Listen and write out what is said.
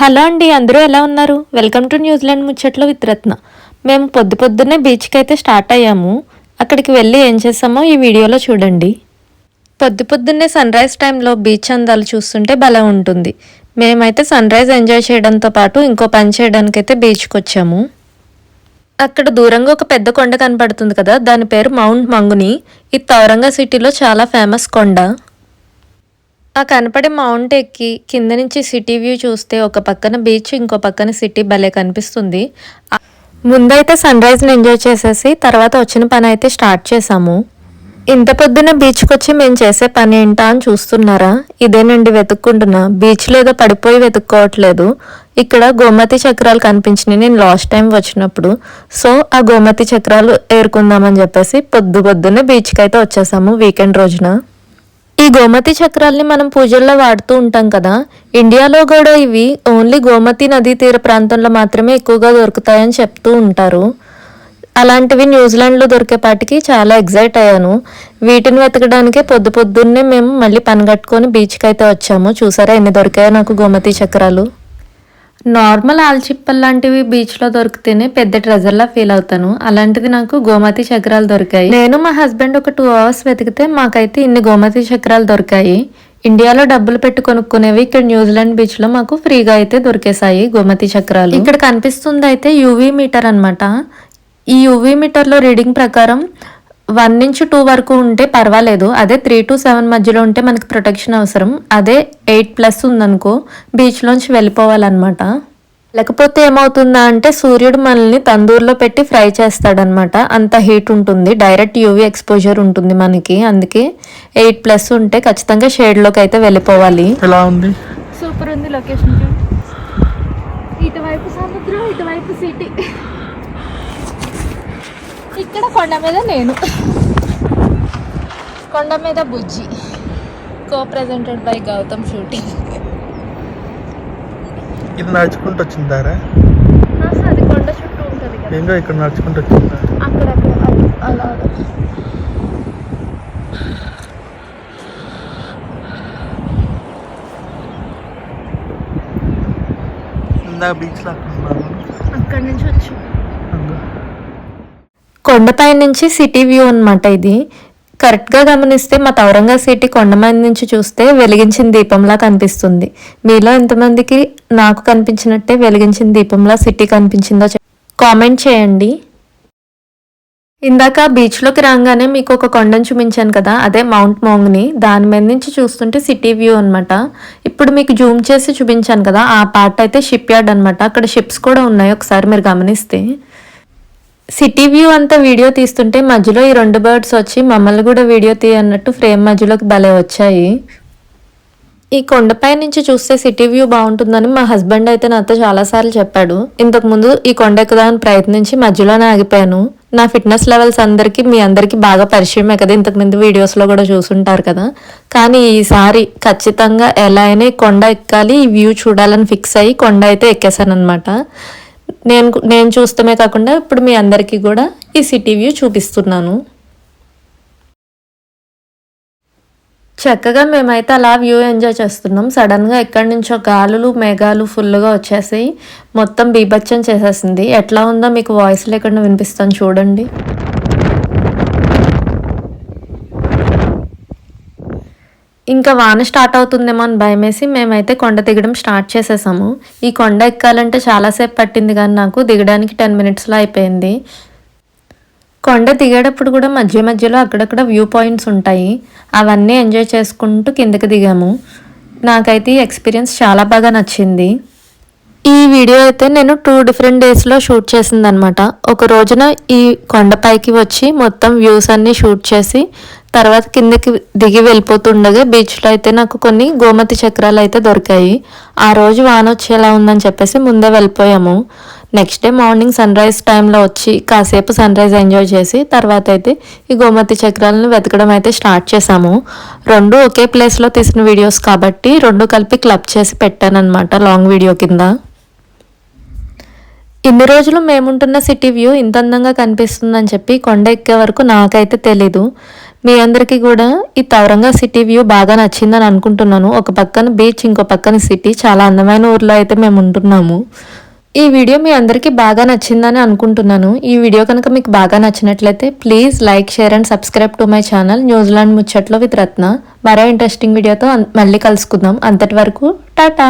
Hello అండి అందరూ ఎలా ఉన్నారు? వెల్కమ్ టు న్యూజిలాండ్ ముచ్చట్లు విత్ రత్న. మేము పొద్దు పొద్దున్నే బీచ్కి అయితే స్టార్ట్ అయ్యాము. అక్కడికి వెళ్ళి ఏం చేసామో ఈ వీడియోలో చూడండి. పొద్దు పొద్దున్నే సన్ రైజ్ టైంలో బీచ్ అందాలు చూస్తుంటే భలే ఉంటుంది. మేమైతే సన్ రైజ్ ఎంజాయ్ చేయడంతో పాటు ఇంకో పని చేయడానికైతే బీచ్కి వచ్చాము. అక్కడ దూరంగా ఒక పెద్ద కొండ కనపడుతుంది కదా దాని పేరు మౌంట్ మంగుని. ఇది తౌరంగా సిటీలో చాలా ఫేమస్ కొండ. ఆ కనపడే మౌంట్ ఎక్కి కింద నుంచి సిటీ వ్యూ చూస్తే ఒక పక్కన బీచ్ ఇంకో పక్కన సిటీ భలే కనిపిస్తుంది. ముందైతే సన్ రైజ్ని ఎంజాయ్ చేసేసి తర్వాత వచ్చిన పని అయితే స్టార్ట్ చేసాము ఇంత పొద్దున బీచ్కి వచ్చి మేము చేసే పని ఏంటా అని చూస్తున్నారా? ఇదేనండి వెతుక్కుంటున్నా. బీచ్ ఏదో పడిపోయి వెతుక్కోవట్లేదు. ఇక్కడ గోమతి చక్రాలు కనిపించినాయి నేను లాస్ట్ టైం వచ్చినప్పుడు. సో ఆ గోమతి చక్రాలు ఏరుకుందామని చెప్పేసి పొద్దు పొద్దున్నే బీచ్కి అయితే వచ్చేసాము వీకెండ్ రోజున. ఈ గోమతి చక్రాల్ని మనం పూజల్లో వాడుతూ ఉంటాం కదా. ఇండియాలో కూడా ఇవి ఓన్లీ గోమతి నదీ తీర ప్రాంతంలో మాత్రమే ఎక్కువగా దొరుకుతాయని చెప్తూ ఉంటారు. అలాంటివి న్యూజిలాండ్లో దొరికేపాటికి చాలా ఎగ్జైట్ అయ్యాను. వీటిని వెతకడానికే పొద్దు పొద్దున్నే మేము మళ్ళీ పని కట్టుకొని బీచ్కి అయితే వచ్చాము. చూసారా ఎన్ని దొరికాయో నాకు గోమతి చక్రాలు. నార్మల్ ఆల్చిప్పల్ లాంటివి బీచ్లో దొరికితేనే పెద్ద ట్రెజర్ లా ఫీల్ అవుతాను. అలాంటిది నాకు గోమతి చక్రాలు దొరికాయి. నేను మా హస్బెండ్ ఒక టూ అవర్స్ వెతికితే మాకైతే ఇన్ని గోమతి చక్రాలు దొరికాయి. ఇండియాలో డబ్బులు పెట్టి కొనుక్కునేవి ఇక్కడ న్యూజిలాండ్ బీచ్లో మాకు ఫ్రీగా అయితే దొరికేసాయి గోమతి చక్రాలు. ఇక్కడ కనిపిస్తుంది అయితే యూవీ మీటర్ అన్నమాట. ఈ యూవీ మీటర్లో రీడింగ్ ప్రకారం వన్ నుంచి టూ వరకు ఉంటే పర్వాలేదు. అదే త్రీ టు సెవెన్ మధ్యలో ఉంటే మనకి ప్రొటెక్షన్ అవసరం. అదే ఎయిట్ ప్లస్ ఉందనుకో బీచ్లోంచి వెళ్ళిపోవాలన్నమాట. లేకపోతే ఏమవుతుందా అంటే సూర్యుడు మనల్ని తందూరులో పెట్టి ఫ్రై చేస్తాడనమాట అంత హీట్ ఉంటుంది. డైరెక్ట్ యూవీ ఎక్స్పోజర్ ఉంటుంది మనకి. అందుకే ఎయిట్ ప్లస్ ఉంటే ఖచ్చితంగా షేడ్లోకి అయితే వెళ్ళిపోవాలి. ఎలా ఉంది? సూపర్ ఉంది లొకేషన్ ఇటువైపు సముద్రం ఇటువైపు సిటీ ఇక్కడ కొండ మీద నేను. కొండ మీద బుజ్జి. Co presented by Gautam shooting ఇది నడుచుకుంటూ వచ్చిందారా? అది కొండ చుట్టూ ఉంటుంది ఏంటో ఇక్కడ నడుచుకుంటూ వచ్చిందా? అక్కడక్కడ అలా- ఇందా బీచ్లో అక్కడ అక్కడి నుంచి వచ్చు. కొండపై నుంచి సిటీ వ్యూ అనమాట ఇది. కరెక్ట్గా గమనిస్తే మా తౌరంగా సిటీ కొండమై నుంచి చూస్తే వెలిగించిన దీపంలా కనిపిస్తుంది. మీలో ఎంతమందికి నాకు కనిపించినట్టే వెలిగించిన దీపంలా సిటీ కనిపించిందో కామెంట్ చేయండి. ఇందాక బీచ్లోకి రాగానే మీకు ఒక కొండను చూపించాను కదా అదే మౌంట్ మోంగ్ని. దాని మీద నుంచి చూస్తుంటే సిటీ వ్యూ అనమాట ఇప్పుడు మీకు జూమ్ చేసి చూపించాను కదా ఆ పార్ట్ అయితే షిప్ యార్డ్ అనమాట అక్కడ షిప్స్ కూడా ఉన్నాయి ఒకసారి మీరు గమనిస్తే. సిటీ వ్యూ అంతా వీడియో తీస్తుంటే మధ్యలో ఈ రెండు బర్డ్స్ వచ్చి మమ్మల్ని కూడా వీడియో తీయన్నట్టు ఫ్రేమ్ మధ్యలోకి భలే వచ్చాయి. ఈ కొండపై నుంచి చూస్తే సిటీ వ్యూ బాగుంటుందని మా హస్బెండ్ అయితే నాతో చాలాసార్లు చెప్పాడు. ఇంతకు ముందు ఈ కొండ ఎక్కుదామని ప్రయత్నించి మధ్యలోనే ఆగిపోయాను. నా ఫిట్నెస్ లెవెల్స్ అందరికీ మీ అందరికీ బాగా పరిచయమే కదా. ఇంతకు ముందు వీడియోస్లో కూడా చూసుంటారు కదా. కానీ ఈసారి ఖచ్చితంగా ఎలా అయినా కొండ ఎక్కాలి ఈ వ్యూ చూడాలని ఫిక్స్ అయ్యి కొండ అయితే ఎక్కేసాను అనమాట నేను నేను చూస్తమే కాకుండా ఇప్పుడు మీ అందరికీ కూడా ఈ సిటీ వ్యూ చూపిస్తున్నాను. చక్కగా మేమైతే అలా వ్యూ ఎంజాయ్ చేస్తున్నాం. సడన్గా ఎక్కడి నుంచో గాలులు మేఘాలు ఫుల్గా వచ్చేసాయి మొత్తం బీభత్సం చేసేసింది. ఎట్లా ఉందో మీకు వాయిస్ లేకుండా వినిపిస్తాను చూడండి. ఇంకా వాన స్టార్ట్ అవుతుందేమో అని భయమేసి మేమైతే కొండ దిగడం స్టార్ట్ చేసేసాము. ఈ కొండ ఎక్కాలంటే చాలాసేపు పట్టింది కానీ నాకు దిగడానికి టెన్ మినిట్స్లో అయిపోయింది. కొండ దిగేటప్పుడు కూడా మధ్య మధ్యలో అక్కడక్కడ వ్యూ పాయింట్స్ ఉంటాయి. అవన్నీ ఎంజాయ్ చేసుకుంటూ కిందకి దిగాము. నాకైతే ఈ ఎక్స్పీరియన్స్ చాలా బాగా నచ్చింది. ఈ వీడియో అయితే నేను టూ డిఫరెంట్ డేస్లో షూట్ చేసిందనమాట ఒక రోజున ఈ కొండపైకి వచ్చి మొత్తం వ్యూస్ అన్నీ షూట్ చేసి తర్వాత కిందకి దిగి వెళ్ళిపోతుండగా బీచ్లో అయితే నాకు కొన్ని గోమతి చక్రాలు అయితే దొరికాయి. ఆ రోజు వాన వచ్చేలా ఉందని చెప్పేసి ముందే వెళ్ళిపోయాము. Next day morning sunrise time వచ్చి కాసేపు సన్ రైజ్ ఎంజాయ్ చేసి తర్వాత అయితే ఈ గోమతి చక్రాలను వెతకడం అయితే స్టార్ట్ చేశాము. రెండు ఒకే ప్లేస్లో తీసిన వీడియోస్ కాబట్టి రెండు కలిపి క్లబ్ చేసి పెట్టానన్నమాట లాంగ్ వీడియో కింద. ఇన్ని రోజులు మేముంటున్న సిటీ వ్యూ ఇంత అందంగా కనిపిస్తుందని చెప్పి కొండ ఎక్కే వరకు నాకైతే తెలీదు. మీ అందరికీ కూడా ఈ తవరంగా సిటీ వ్యూ బాగా నచ్చిందని అనుకుంటున్నాను. ఒక పక్కన బీచ్ ఇంకో పక్కన సిటీ. చాలా అందమైన ఊర్లో అయితే మేము ఉంటున్నాము. ఈ వీడియో మీ అందరికీ బాగా నచ్చిందని అనుకుంటున్నాను. ఈ వీడియో కనుక మీకు బాగా నచ్చినట్లయితే please like share and subscribe to my channel New Zealand ముచ్చట్లో with Ratna. మరో ఇంట్రెస్టింగ్ వీడియోతో మళ్ళీ కలుసుకుందాం. అంతటి వరకు టాటా!